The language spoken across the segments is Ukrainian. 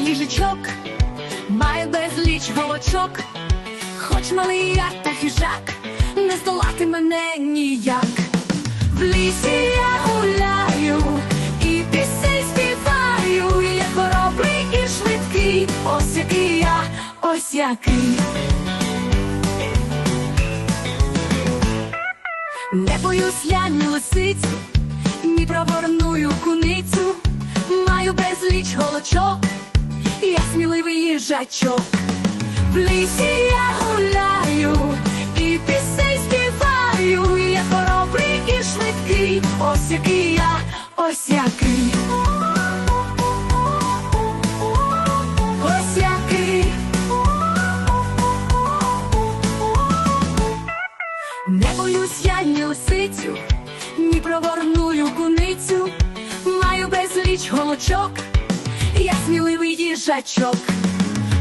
язичок, маю безліч голочок, хоч малий я та хижак, не здолати мене ніяк. В лісі я гуляю і пісень співаю, я хоробрий і швидкий, ось який я, ось який. Не боюсь я ні лисиць, ні проворную куницю, маю безліч голочок, сміливий їжачок. В лісі я гуляю і пісень співаю, я хоробрий і швидкий, ось який я, ось який. Ось який. Не боюсь я ні лисицю, ні проворную куницю, маю безліч голочок, я сміливий їжачок.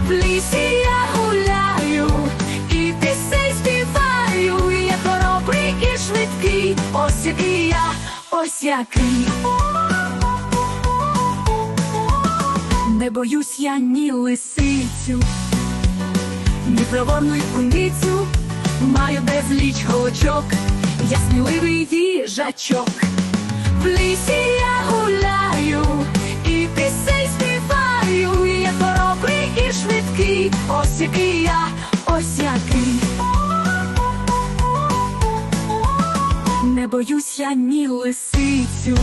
В лісі я гуляю і пісень співаю, я хоробрий і швидкий, ось який я, ось який. Не боюсь я ні лисицю, ні проворну куницю, маю безліч голочок, я сміливий їжачок. В лісі ось який я, ось який. Не боюсь я ні лисицю.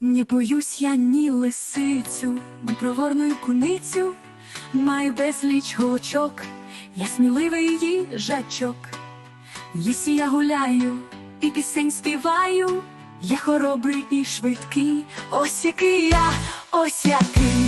Не боюсь я ні лисицю, ні проворну куницю, маю безліч голочок, я сміливий їжачок. В лісі я гуляю і пісень співаю, я хоробрий і швидкий, ось який я, ось який.